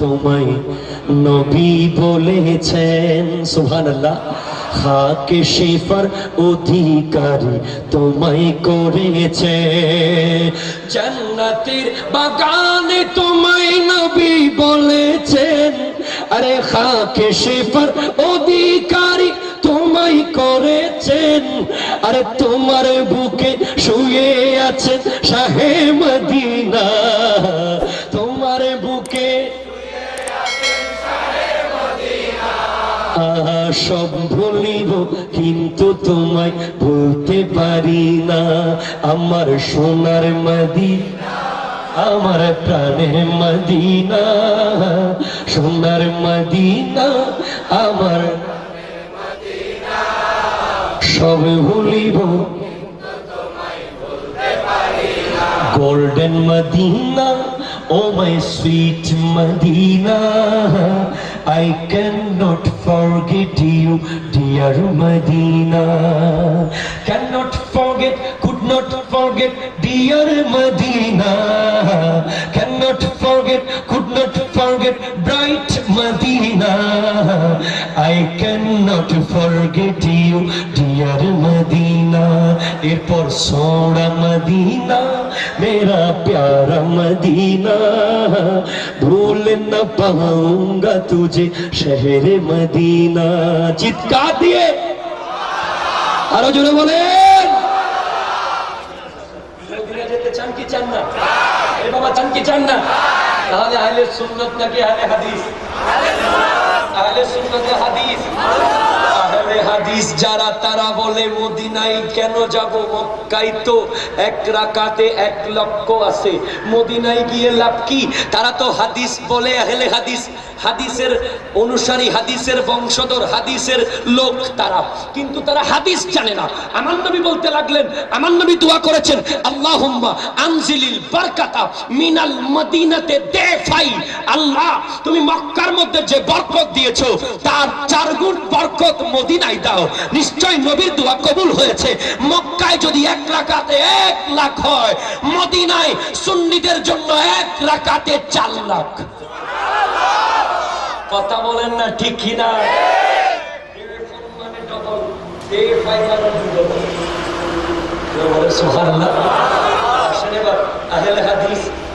তোমায় নবী বলেছেন, সুবহানাল্লাহ। খাকে শিফার অধিকারী তোমায় করেছে। জান্নাতের বাগানে তোমায় নবী বলেছেন, আরে খাকে শিফার অধিকারী তোমায় করেছেন। আরে তোমার বুকে শুয়ে আছেন শাহে মদিনা সব ভুলিব কিন্তু তোমায় ভুলতে পারি না আমার সোনার মাদি আমার প্রাণের মদিনা সোনার মদিনা আমার সব ভুলিব golden Medina, oh my sweet Medina. I cannot forget you, dear Medina. Cannot forget, could not forget, dear Medina. Cannot forget, could not forget, bright Medina, I cannot forget you, dear Medina. এরপর সোনা Medina মেরা প্যারা Medina. ভুল না পাউঙ্গা তুঝে শহরে Medina. চিৎকার দিয়ে। আরও জোরে বলেন। চান কি চান না? এ বাবা চান কি চান না? তাহলে আহলে সুন্নত নাকি আহলে হাদিস? আহলে সুন্নাত হাদিস। হাদিস যারা, তারা বলে, মদিনায় কেন যাব? মক্কায় তো এক রাকাতে এক লক্ষ আছে। মদিনায় গিয়ে লাভ কি? তারা তো হাদিস বলে, আহলে হাদিস। হাদিসের অনুসারী, হাদিসের বংশধর, হাদিসের লোক তারা। কিন্তু তারা হাদিস জানে না। আমার নবী বলতে লাগলেন, আমার নবী দোয়া করেছেন, আল্লাহুম্মা আনজিলিল বারকাতা মিনাল মদিনাতে দেফাই। আল্লাহ, তুমি মক্কার মধ্যে যে বরকত দিয়েছ, তার চার গুণ বরকত মদিনায় দাও। নিশ্চয় নবীর দোয়া কবুল হয়েছে মক্কায় যদি এক রাকাতে এক লাখ হয়, মদিনায় সুন্নিদের জন্য এক রাকাতে চার লাখ কথা বলেন না, ঠিক কিনা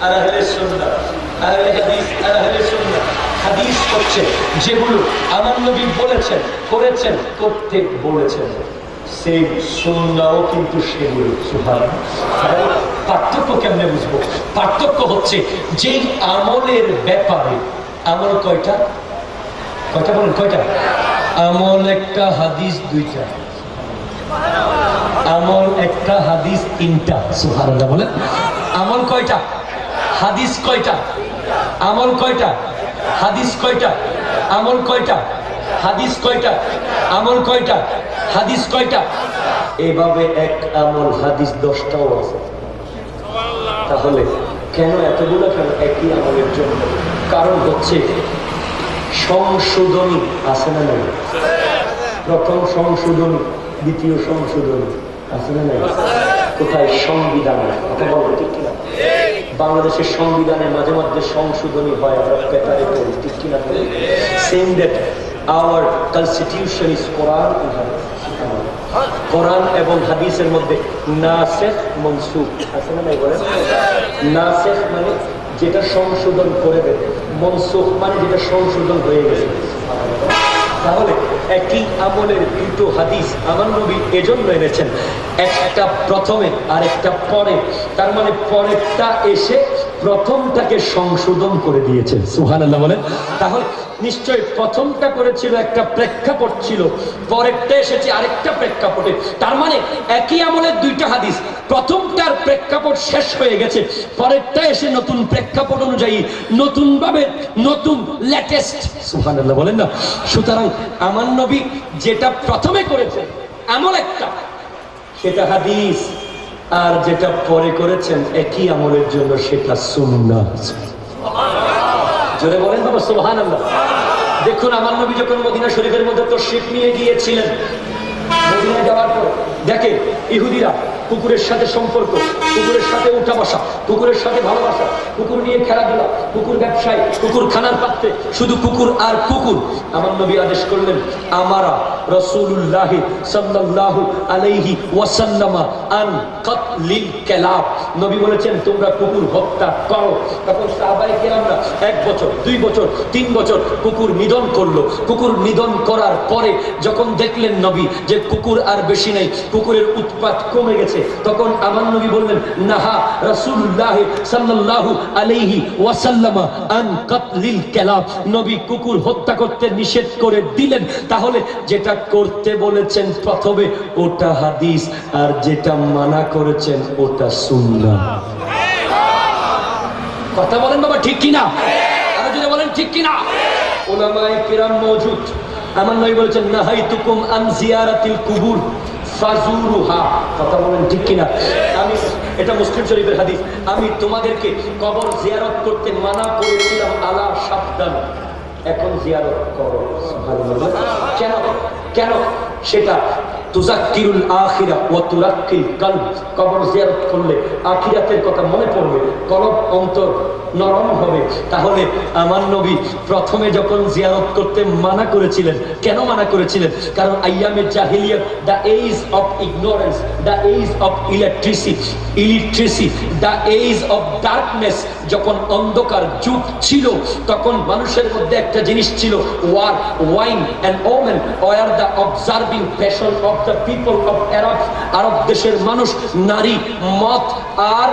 আর আহলে সুন্নাহ। আহলে হাদিস আর আহলে সুন্নাহ। হাদিস হচ্ছে যেগুলো আমার নবী বলেছেন, করেছেন করতে বলেছেন। সেই সুন্নাও কিন্তু সেগুলো পার্থক্য কেমনে বুঝব? পার্থক্য হচ্ছে, যেই আমলের ব্যাপারে, আমল কয়টা? কয়টা বলেন, কয়টা? আমল একটা, হাদিস দুইটা। আমল একটা, হাদিস তিনটা সুহারাল্লাহ বলেন। আমল কয়টা? হাদিস কয়টা? আমল কয়টা? হাদিস কয়টা? আমল কয়টা? হাদিস কয়টা? আমল কয়টা? হাদিস কয়টা? এভাবে এক আমল, হাদিস দশটাও আছে। তাহলে কেন এতগুলো? কেন একই আমলের জন্য? কারণ হচ্ছে সংশোধনী আছে না নাই? প্রথম সংশোধনী, দ্বিতীয় সংশোধনী আছে না নাই? কোথায়? সংবিধান কথা বলো, ঠিক কিনা? বাংলাদেশের সংবিধানের মাঝে মাঝে সংশোধনী হয়, আমরা ঠিক আওয়ার কনস্টিটিউশন ইজ কোরআন এবং হাদিসের মধ্যে মানে যেটা সংশোধন করে দেবে, মনসুখ মানে যেটা সংশোধন হয়ে গেছে। তাহলে একই আমলের দুটো হাদিস আমার নবী এজন্য এনেছেন। একটা প্রথমে আর একটা পরে। তার মানে পরেরটা এসে প্রথমটাকে সংশোধন করে দিয়েছেন। সুহান আল্লাহ বলেন। তাহলে নিশ্চয় প্রথমটা করেছিল একটা প্রেক্ষাপট ছিল, পরেরটা এসেছে আরেকটা প্রেক্ষাপটে। তার মানে একই আমলের দুইটা হাদিস। প্রথমটার প্রেক্ষাপট শেষ হয়ে গেছে, পরেরটা এসে নতুন প্রেক্ষাপট অনুযায়ী নতুন ভাবে নতুন লেটেস্ট সুহান আল্লাহ বলেন না। সুতরাং আমার নবী যেটা প্রথমে করেছেন, আমল একটা, সেটা হাদিস। আর যেটা পরে করেছেন, একই আমলের জন্য সেটা সুন্নাত জোরে বলেন দেখুন, আমার নবী যখন মদিনা শরীফের মধ্যে তো শিখ নিয়ে গিয়েছিলেন যাওয়ার পর দেখে ইহুদিরা কুকুরের সাথে সম্পর্ক, কুকুরের সাথে উঠা বসা, কুকুরের সাথে ভালোবাসা, কুকুর নিয়ে খেলাধুলা, কুকুর ব্যবসায়, কুকুর খানার পাত্রে, শুধু কুকুর আর কুকুর। আমার নবী আদেশ করলেন, আমারা রসুল্লাহ সাল্লাল্লাহু আলাইহি ওয়াসাল্লামা আন কাতলিল কেলাব নবী বলেছেন, তোমরা কুকুর হত্যা করো। তখন সাহাবায়ে কেরামরা এক বছর, দুই বছর, তিন বছর কুকুর নিধন করল। কুকুর নিধন করার পরে যখন দেখলেন নবী যে কুকুর আর বেশি নেই, কুকুরের উৎপাত কমে গেছে তখন আমার নবী বললেন, নাহা রাসূলুল্লাহ সাল্লাল্লাহু আলাইহি ওয়াসাল্লামা আন কাতলিল কেলাব নবী কুকুর হত্যা করতে নিষেধ করে দিলেন। তাহলে যেটা করতে বলেছেন প্রথমে ওটা হাদিস, আর যেটা মানা করেছেন ওটা সুন্নাহ। কথা বলেন বাবা, ঠিক কিনা? আরও যদি বলেন, ঠিক কিনা? ওলামায়ে কিরাম মওজুদ আমার নবী বলেছেন, নাহাইতুকুম আন জিয়ারাতিল কুবুর, ফাজুরুহা। কথা বলেন ঠিক কিনা? আমি, এটা মুসলিম শরীফের হাদিস। আমি তোমাদেরকে কবর জিয়ারত করতে মানা করেছিলাম আলা সাবধান। এখন জিয়ারত করো। কেন? কেন? সেটা তুজাক্কিরুল আখিরা ওয়া তুরাক্কিল কলব। কবর জিয়ারত করলে আখিরাতের কথা মনে পড়বে, কলব অন্তর নরম হবে। তাহলে আমার নবী প্রথমে যখন জিয়ারত করতে মানা করেছিলেন, কেন মানা করেছিলেন? কারণ the age of ignorance, the age of the age of darkness যখন অন্ধকার যুগ ছিল, তখন মানুষের মধ্যে একটা জিনিস ছিল, war, wine and women, war the observing passion of দেশের মানুষ, নারী মত আর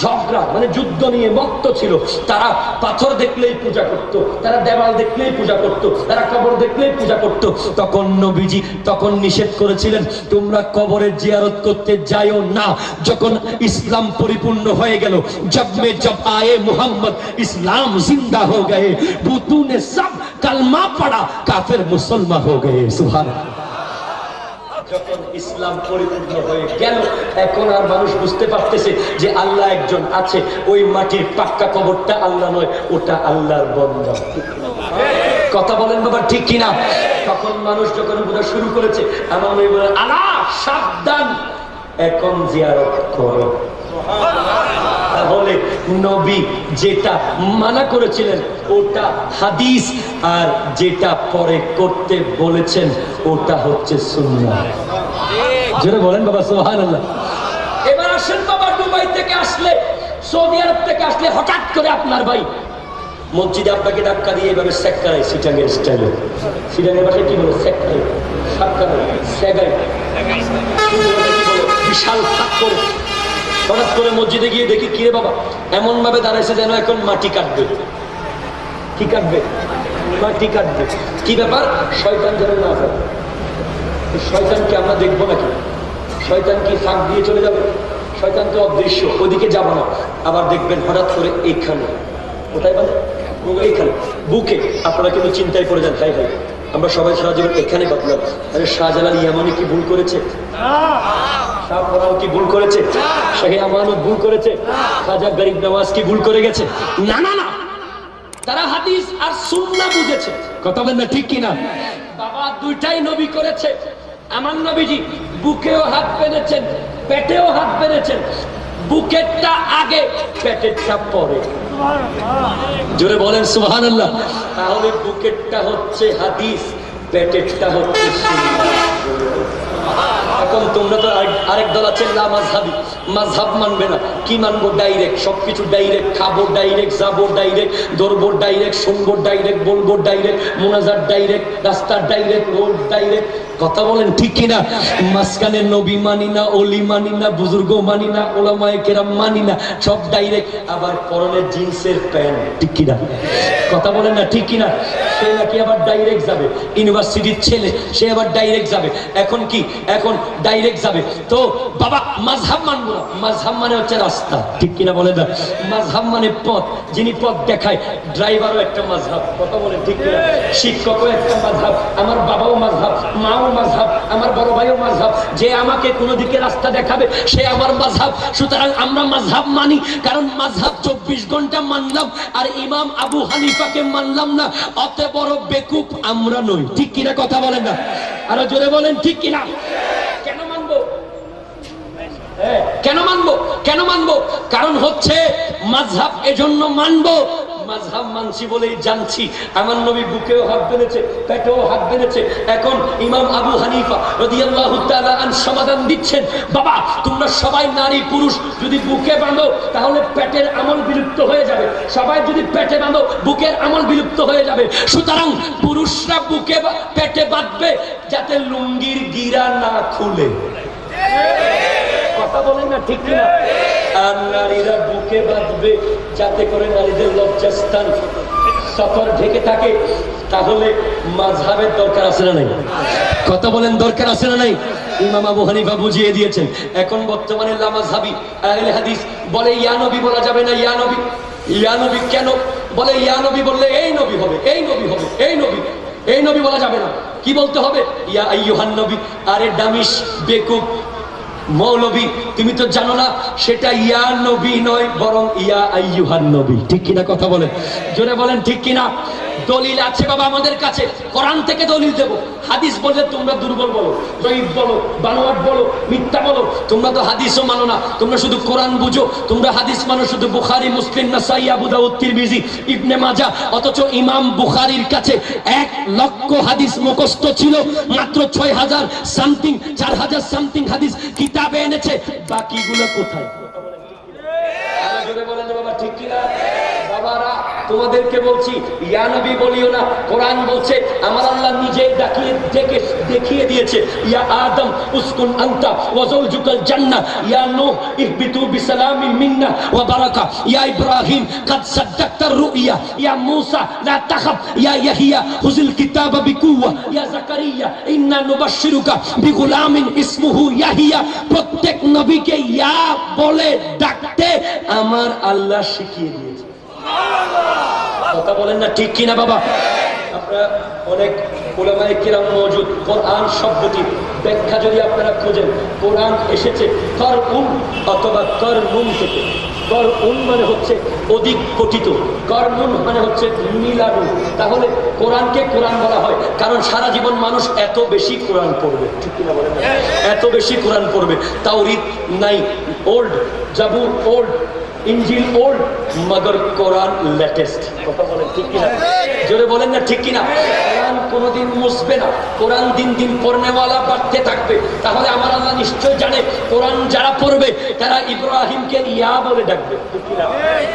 ঝগড়া মানে যুদ্ধ নিয়ে মত্ত ছিল। তারা পাথর দেখলেই পূজা করত, তারা দেওয়াল দেখলেই পূজা করত, তারা কবর দেখলেই পূজা করত। তখন নবীজি তখন নিষেধ করেছিলেন, তোমরা কবরের জিয়ারত করতে যাইও না। যখন ইসলাম পরিপূর্ণ হয়ে গেল জব মে জব আয়ে ইসলাম জিন্দা হো গয়ে বুতুনে সব, কালমা পড়া কাফের মুসলমান হো গয়ে সুবহানাল্লাহ। যখন ইসলাম পরিপূর্ণ হয়ে গেল, এখন আর মানুষ বুঝতে পারতেছে যে আল্লাহ একজন আছে। ওই মাটির পাক্কা কবরটা আল্লাহ নয়, ওটা আল্লাহর বন্ধ। কথা বলেন বাবা, ঠিক কিনা? তখন মানুষ যখন বোঝা শুরু করেছে, আমার আলা, সাবধান, এখন জিয়ারত করো। তাহলে নবী যেটা মানা করেছিলেন, ওটা হাদিস, আর যেটা পরে করতে বলেছেন, ওটা হচ্ছে বলেন বাবা সোহান এবার আসেন বাবা, দুবাই থেকে আসলে, সৌদি আরব থেকে আসলে হঠাৎ করে আপনার ভাই মসজিদে আপনাকে ধাক্কা দিয়ে এভাবে সেক্কারাই সিটাঙ্গের স্টাইলে। সিটাঙ্গের ভাষায় কি বলে? সেক্কারাই সাক্কারাই সেগাই বিশাল করে। হঠাৎ করে মসজিদে গিয়ে দেখি কিরে বাবা এমন ভাবে দাঁড়াইছে যেন এখন মাটি কাটবে। কি কাটবে? মাটি কাটবে। কি ব্যাপার? শয়তান যেন না যায় শয়তানকে আমরা দেখব নাকি? শয়তান কি ফাঁক দিয়ে চলে যাবে? শয়তান তো অদৃশ্য, ওদিকে যাব না। আবার দেখবেন হঠাৎ করে এইখানে কোথায় বলে? এইখানে বুকে। আপনারা কিন্তু চিন্তায় পড়ে যান। তাই হাই আমরা সবাই সারা জীবন এখানে বাঁধলাম আরে শাহজালাল ইয়ামানি কি ভুল করেছে? কি ভুল করেছে? ভুল করেছে? ভুল করে গেছে? না না না। তারা হাদিস আর কথা না, ঠিক বাবা দুইটাই নবী করেছে। নবীজি বুকেও হাত বেঁধেছেন, পেটেও হাত বেঁধেছেন। বুকেরটা আগে, পেটেরটা পরে। জোরে বলেন সুবহান আল্লাহ তাহলে বুকেরটা হচ্ছে হাদিস, পেটেরটা হচ্ছে এখন তোমরা তো আরেক- দল আছে না মাঝহাবি। মাঝহাব মানবে না। কি মানবো? ডাইরেক্ট সবকিছু ডাইরেক্ট খাব ডাইরেক্ট যাব ডাইরেক্ট ধরবো ডাইরেক্ট শুনব ডাইরেক্ট বলব ডাইরেক্ট মোনাজার ডাইরেক্ট রাস্তার ডাইরেক্ট রোড ডাইরেক্ট কথা বলেন ঠিক কিনা? মাঝখানে নবী মানি না, অলি মানি না, বুজুর্গ মানি না, ওলামায়ে কেরাম মানি না, সব ডাইরেক্ট আবার পরনের জিন্সের প্যান্ট, ঠিক কিনা? কথা বলেন না ঠিক কিনা? সে নাকি আবার ডাইরেক্ট যাবে। ইউনিভার্সিটির ছেলে, সে আবার ডাইরেক্ট যাবে। এখন কি? এখন ডাইরেক্ট যাবে। তো বাবা, মাঝহাব মানবো না। মাঝহাব মানে হচ্ছে রাস্তা, ঠিক কিনা বলে না? মাঝহাব মানে পথ, যিনি পথ দেখায় ড্রাইভারও একটা মাঝহাব। কথা বলে ঠিক কিনা? শিক্ষকও একটা মাঝহাব। আমার বাবাও মাঝহাব, মাও মাঝহাব, আমার বড় ভাইও মাঝহাব, যে আমাকে কোনো দিকে রাস্তা দেখাবে, সে আমার মাঝহাব। সুতরাং আমরা মাঝহাব মানি, কারণ মাঝহাব চব্বিশ ঘণ্টা মানলাম, আর ইমাম আবু হানিফাকে মানলাম না। অত বড় আমরা নই। ঠিক কিনা কথা বলেন না? আরও জোরে বলেন, ঠিক কিনা? কেন মানবো? হ্যাঁ কেন মানবো? কেন মানবো? কারণ হচ্ছে মাঝহাব এজন্য মানবো মাঝহাব মানছি বলেই জানছি। আমার নবী বুকেও হাত বেঁধেছে, পেটেও হাত বেঁধেছে। এখন ইমাম আবু হানিফা রাদিয়াল্লাহু আন সমাধান দিচ্ছেন, বাবা, তোমরা সবাই নারী, পুরুষ, যদি বুকে বাঁধো, তাহলে পেটের আমল বিলুপ্ত হয়ে যাবে। সবাই যদি পেটে বাঁধো, বুকের আমল বিলুপ্ত হয়ে যাবে। সুতরাং পুরুষরা বুকে পেটে বাঁধবে, যাতে লুঙ্গির গিরা না খুলে। কথা বলেন না, ঠিক কিনা? আর নারীরা বুকে বাঁধবে যাতে করে নারীদের লজ্জাস্থান সফর ঢেকে থাকে। তাহলে মাঝহাবের দরকার আছে না নাই? কথা বলেন, দরকার আছে না নাই? এখন বর্তমানে বলে যাবে না কেন? বলে বললে, এই নবী হবে, এই নবী হবে, এই নবী এই নবী বলা যাবে না। কি বলতে হবে? ইয়া আরে ডামিস বেকুব মৌলবী, তুমি তো জানো না, সেটা ইয়া নবী নয়, বরং ইয়া আইয়ুহান নবী। ঠিক কিনা কথা বলেন? জোরে বলেন, ঠিক কিনা? দলিল আছে বাবা আমাদের কাছে। কোরআন থেকে দলিল দেবো। হাদিস বললে তোমরা দুর্বল বলো, জয়ীব বলো, বানোয়াট বলো, মিথ্যা বলো। তোমরা তো হাদিসও মানো না। তোমরা শুধু কোরআন বুঝো। তোমরা হাদিস মানো শুধু বুখারি, মুসলিম, নাসাই, আবু দাউদ, তিরমিজি, ইবনে মাজা। অথচ ইমাম বুখারীর কাছে এক লক্ষ হাদিস মুখস্থ ছিল। মাত্র ছয় হাজার সামথিং, চার হাজার সামথিং হাদিস কিতাবে এনেছে। বাকিগুলো কোথায়? বলেন বাবা, ঠিক কিনা? তোমাদেরকে বলছি ইয়ানবি বলিও না, কোরআন বলছে, আমার আল্লাহ নিজে ডাকিয়ে ডেকে দেখিয়ে দিয়েছে, ইয়া আদম উসকুন আনতা ওয়াজল জুকাল জান্না, ইয়া নূহ ইহবিতু বিসালামি মিন্না ওয়া বারাকা, ইয়া ইব্রাহিম কাদ সাদ্দাক্তার রুইয়া, ইয়া মূসা লা তাখাব ইয়া ইয়াহিয়া হুজিল কিতাবা বিকুওয়া, ইয়া জাকারিয়া, ইন্না নুবাশশিরুকা বিগুলামিন ইসমুহু ইয়াহিয়া, প্রত্যেক নবীকে ইয়া বলে ডাকতে আমার আল্লাহ শিখিয়ে দিয়েছে। কথা বলেন না, ঠিক কিনা বাবা? আপনারা অনেক ওলামায়ে কিরাম মজুদ, কোরআন শব্দটি ব্যাখ্যা যদি আপনারা খোঁজেন, কোরআন এসেছে কর উন অথবা কর নুন থেকে। কর উন মানে হচ্ছে অধিক পঠিত কর নুন মানে হচ্ছে মিলানু। তাহলে কোরআনকে কোরআন বলা হয়, কারণ সারা জীবন মানুষ এত বেশি কোরআন পড়বে। ঠিক কিনা বলেন এত বেশি কোরআন পড়বে। তাওরিদ নাই, ওল্ড, জাবুর, ওল্ড ইঞ্জিল ওল্ড মগর কোরআন লেটেস্ট। কথা বলেন ঠিক কিনা? জোরে বলেন না ঠিক কিনা? কোরআন কোনোদিন মুসবে না। কোরআন দিন দিন পড়নেওয়ালা বাড়তে থাকবে। তাহলে আমার আল্লাহ নিশ্চয় জানে, কোরআন যারা পড়বে, তারা ইব্রাহিমকে ইয়া বলে ডাকবে?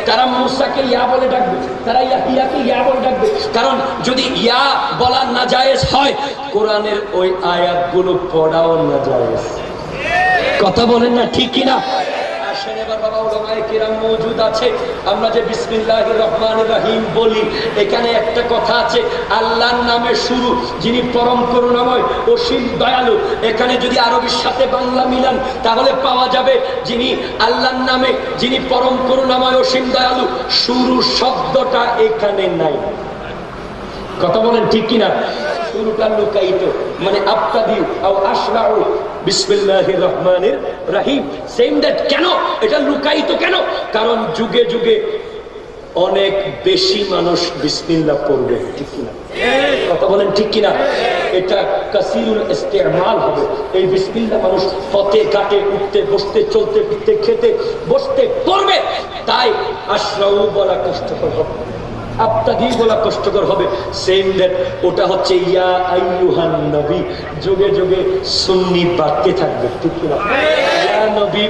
তারা মুসাকে ইয়া বলে ডাকবে। তারা ইয়াহিয়াকে ইয়া বলে ডাকবে। কারণ যদি ইয়া বলা না জায়েজ হয়, কোরআনের ওই আয়াতগুলো পড়াও না জায়েজ কথা বলেন না ঠিক কিনা? তাহলে পাওয়া যাবে যিনি আল্লাহর নামে, যিনি পরম করুণাময়, অসীম দয়ালু। শুরু শব্দটা এখানে নাই। কথা বলেন ঠিক কিনা? শুরুটা লুকাইত মানে আসরাউ বিসমিল্লাহির রহমানির রহিম। সেম দ্যাট কেন? এটা লুকাইত কেন? কারণ যুগে যুগে অনেক বেশি মানুষ বিসমিল্লাহ পড়বে, ঠিক কিনা? কথা বলেন ঠিক কিনা? এটা কাসিরুল ইস্তেমাল হবে। এই বিসমিল্লাহ মানুষ পথে, ঘাটে, উঠতে, বসতে, চলতে, ফিরতে, খেতে, বসতে পড়বে। তাই আশরাউ বলা কষ্টকর হবে। আপনাকেই বলা কষ্টকর হবে। সেম দ্যাট ওটা হচ্ছে ইয়া আইয়ুহান নবী। যুগে যুগে সুন্নি বাড়তে থাকবে, ঠিক ইয়া নবী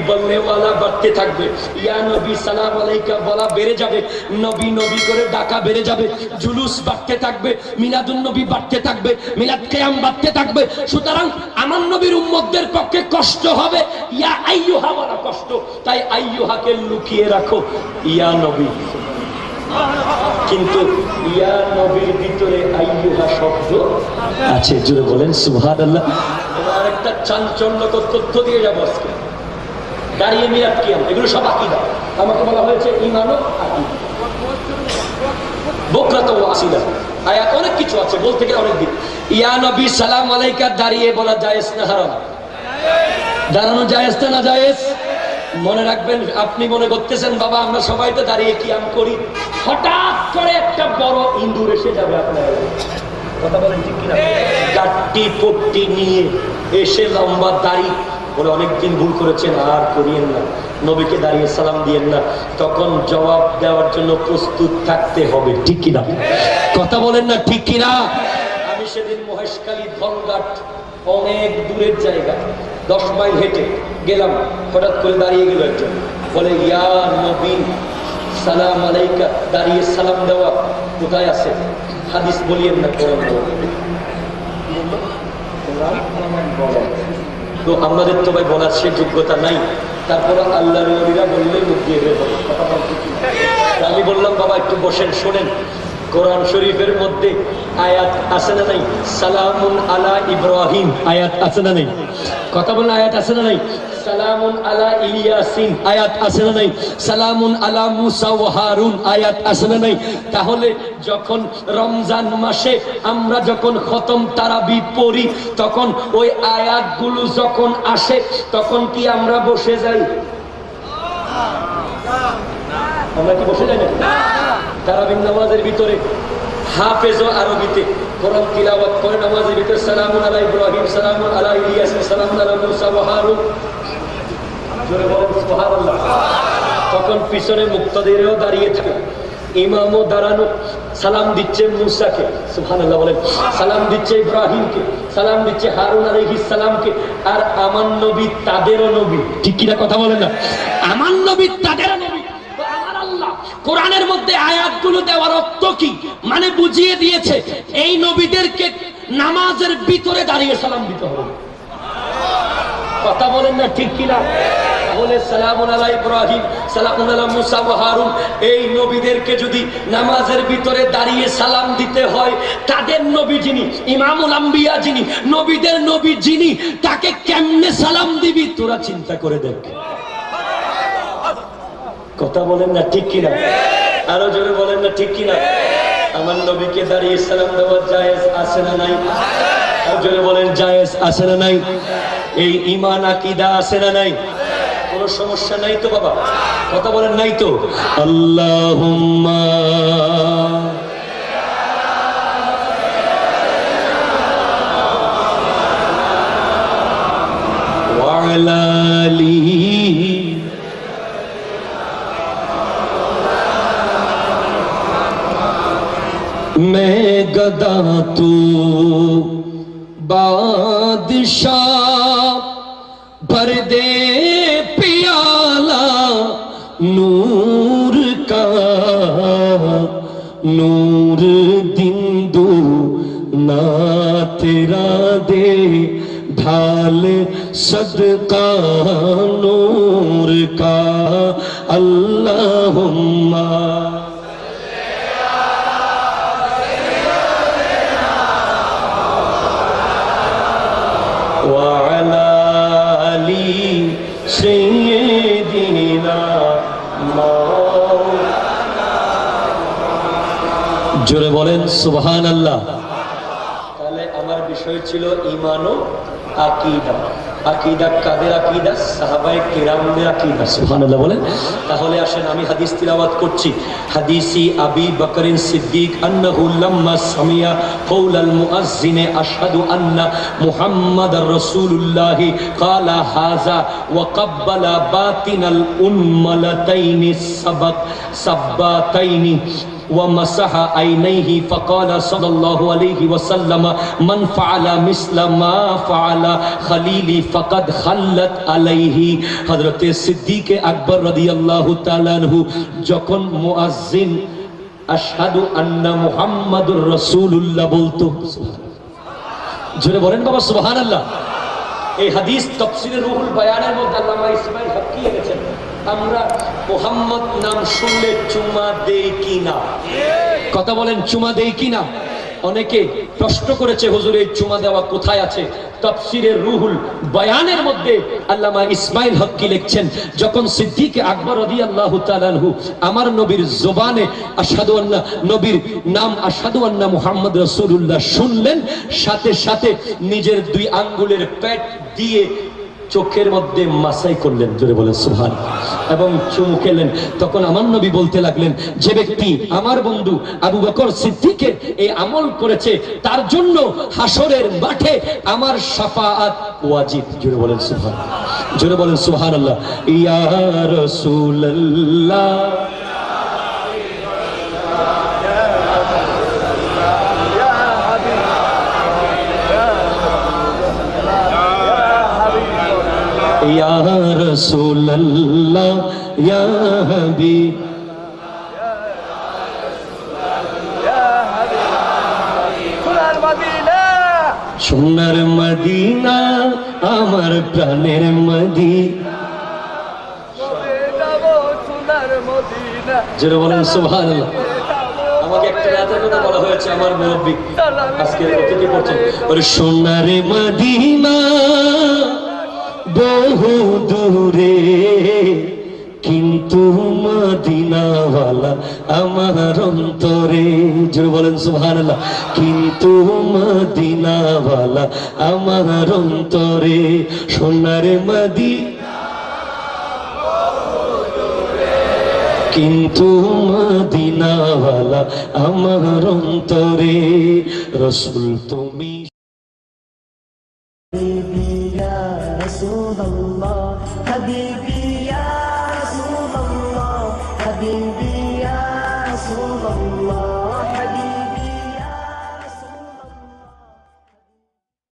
বাড়তে থাকবে। ইয়া নবী সালাম আলাইকা বলা বেড়ে যাবে। নবী নবী করে ডাকা বেড়ে যাবে। জুলুস বাড়তে থাকবে, মিলাদুন নবী বাড়তে থাকবে, মিলাদ কেয়াম বাড়তে থাকবে। সুতরাং আমার নবীর উম্মতদের পক্ষে কষ্ট হবে। ইয়া আইয়ুহা বলা কষ্ট। তাই আইয়ুহাকে লুকিয়ে রাখো। ইয়া নবী। কিন্তু ইয়া নবীর ভিতরে আইয়ুহা শব্দ আছে জুড়ে বলেন সুহাদ আল্লাহ আরেকটা চাঞ্চল্যকর তথ্য দিয়ে যাব আজকে। দাঁড়িয়ে মিরাত কিয়াম, এগুলো সব আকিদা। আমাকে বলা হয়েছে ইমানও আকিদা। আসিদা। অনেক কিছু আছে, বলতে গেলে অনেক দিন ইয়া নবী, সালাম আলাইকা, দাঁড়িয়ে বলা জায়েজ না হারাম? দাঁড়ানো জায়েজ না জায়েজ? মনে রাখবেন, আপনি মনে করতেছেন, বাবা, আমরা সবাই তো দাঁড়িয়ে কিয়াম করি। হঠাৎ করে একটা বড় ইন্দুর এসে যাবে আপনার। কথা বলেন ঠিক কিনা? গাট্টি পট্টি নিয়ে এসে লম্বা দাড়ি বলে অনেকদিন ভুল করেছেন, আর করিয়েন না। নবীকে দাঁড়িয়ে সালাম দিয়েন না। তখন জবাব দেওয়ার জন্য প্রস্তুত থাকতে হবে, ঠিক কিনা? কথা বলেন না, ঠিক কিনা? আমি সেদিন মহেশখালী ধনঘাট অনেক দূরের জায়গা। দশ মাইল হেঁটে গেলাম, হঠাৎ করে দাঁড়িয়ে গেল একজন। বলে, ইয়া নবীন সালাম আলাইকা, দাঁড়িয়ে সালাম দেওয়া কোথায় আছে? হাদিস বলিয়েন না কোরআন তো আমাদের তো ভাই বলার সে যোগ্যতা নাই। তারপর আল্লাহর নবীরা বললে আমি বললাম, বাবা, একটু বসেন, শোনেন। কোরআন শরীফের মধ্যে আয়াত আছে না নাই? সালামুন আলা ইব্রাহিম। আয়াত আছে না নাই? কথা বলেন আয়াত আছে না নাই? সালামুন আলা ইলিয়াসিন। আয়াত আছে না নাই? সালামুন আলা মুসা ও হারুন। আয়াত আছে না নাই? তাহলে যখন রমজান মাসে আমরা যখন খতম তারাবি পড়ি তখন ওই আয়াতগুলো যখন আসে তখন কি আমরা বসে যাই? আমরা কি বসে যাই না। তারাবিন নামাজের ভিতরে, হাফেজ আরবিতে। কোরআন তিলাওয়াত করে নামাজের ভিতরে, সালামুন আলা ইব্রাহিম, সালামুন আলা ইলিয়াসিন সালামুন আলা মুসা ওয়া হারুন। জোরে বলেন, সুবহানাল্লাহ। তখন পিছনে মুক্তাদিরও দাঁড়িয়ে থাকে। ইমামও দাঁড়ানো, সালাম দিচ্ছে মুসাকে। সুবহানাল্লাহ বলেন, সালাম দিচ্ছে ইব্রাহিমকে, সালাম দিচ্ছে হারুন আলাইহিস সালামকে। আর আমার নবী তাদেরও নবী। ঠিক কিনা কথা বলেন না? আমার নবী তাদের নবী। কোরআনের মধ্যে আয়াতগুলো দেওয়ার অর্থ কি? মানে বুঝিয়ে দিয়েছে, এই নবীদেরকে নামাজের ভিতরে দাঁড়িয়ে সালাম দিতে হবে। কথা বলেন না ঠিক কিনা? এই নবীদেরকে যদি নামাজের ভিতরে দাঁড়িয়ে সালাম দিতে হয়, তাদের নবী যিনি যিনি, নবীদের নবী যিনি, তাকে কেমনে সালাম দিবি? তোরা চিন্তা করে দেখ। কথা বলেন না, ঠিক কিনা? আরও জোরে বলেন না, ঠিক কিনা? আমার নবীকে দাঁড়িয়ে সালাম দেওয়ার জায়েজ আছে না নাই? আর জোরে বলেন, জায়েজ আছে না নাই? এই ইমান আকিদা আছে না নাই? কোনো সমস্যা নাই তো বাবা? কথা বলেন, নাই তো? আল্লাহ ওয়ালা मैं गदा तू बादशाह भर दे पियाला नूर का नूर दिन दो ना तेरा दे ढाल सदका জোরে বলেন সুবহান আল্লাহ তাহলে আমার বিষয় ছিল ইমান ও আকিদা। আকিদা কাদের আকিদা? সাহাবায়ে কেরামদের আকিদা। বলেন। তাহলে আসেন আমি হাদিস তিলাওয়াত করছি। হাদিসি আবি বকরিন সিদ্দিক আন্নাহু লাম্মা সামিয়া কওলাল মুআজ্জিন আশহাদু আন্না মুহাম্মাদার রাসূলুল্লাহ ক্বালা হাযা ওয়া ক্বাব্বালা বাতিনাল উম্মালাতাইনি সাবাক সাব্বাতাইনি ومسح عينيه فقال صلى الله عليه وسلم من فعل مثل ما فعل خليلي فقد خلت عليه حضرت সিদ্দিক আকবর রাদিয়াল্লাহু তাআলা আনহু যখন মুয়াজ্জিন আশহাদু আন্না মুহাম্মাদুর রাসূলুল্লাহ বলতো জোরে বলেন বাবা সুবহানাল্লাহ এই হাদিস তাফসীরের রুহুল বায়ানের মধ্যে আল্লামা ইসমাইল হকি এনেছেন আমরা মুহাম্মদ নাম শুনলে চুমা দেই কি না? কথা বলেন, চুমা দেই কিনা অনেকে প্রশ্ন করেছে, হুজুর, এই চুমা দেওয়া কোথায় আছে? তফসিরের রুহুল বয়ানের মধ্যে আল্লামা ইসমাইল লিখছেন? যখন সিদ্দিক আকবর রদি আল্লাহ তালানহু আমার নবীর জোবানে আসাদু আল্লাহ নবীর নাম আসাদু আল্লাহ মুহাম্মদ রসুল্লাহ শুনলেন, সাথে সাথে নিজের দুই আঙ্গুলের পেট দিয়ে চোখের মধ্যে মাসাই করলেন, জোরে বলেন সুহান এবং চুমু খেলেন। তখন আমার নবী বলতে লাগলেন, যে ব্যক্তি আমার বন্ধু আবু বকর সিদ্দিকের এই আমল করেছে, তার জন্য হাসরের মাঠে আমার সাফাআত ওয়াজিব। জোরে বলেন সুহান জোরে বলেন সুহান আল্লাহ ইয়া রাসূলুল্লাহ। রাসূলুল্লাহ ইয়া সোনার মদিনা, আমার প্রাণের মদিনা। যেটা বলেন আমাকে একটা রাতের কথা বলা হয়েছে, আমার মুরব্বী। আজকে অতিথি করছেন। ওরে সোনার মদিনা, বহু দূরে। কিন্তু মদিনাওয়ালা আমার অন্তরে, জোরে বলেন কিন্তু মদিনাওয়ালা আমার অন্তরে, সোনার মদিনা কিন্তু মদিনাওয়ালা আমার অন্তরে, রসুল তুমি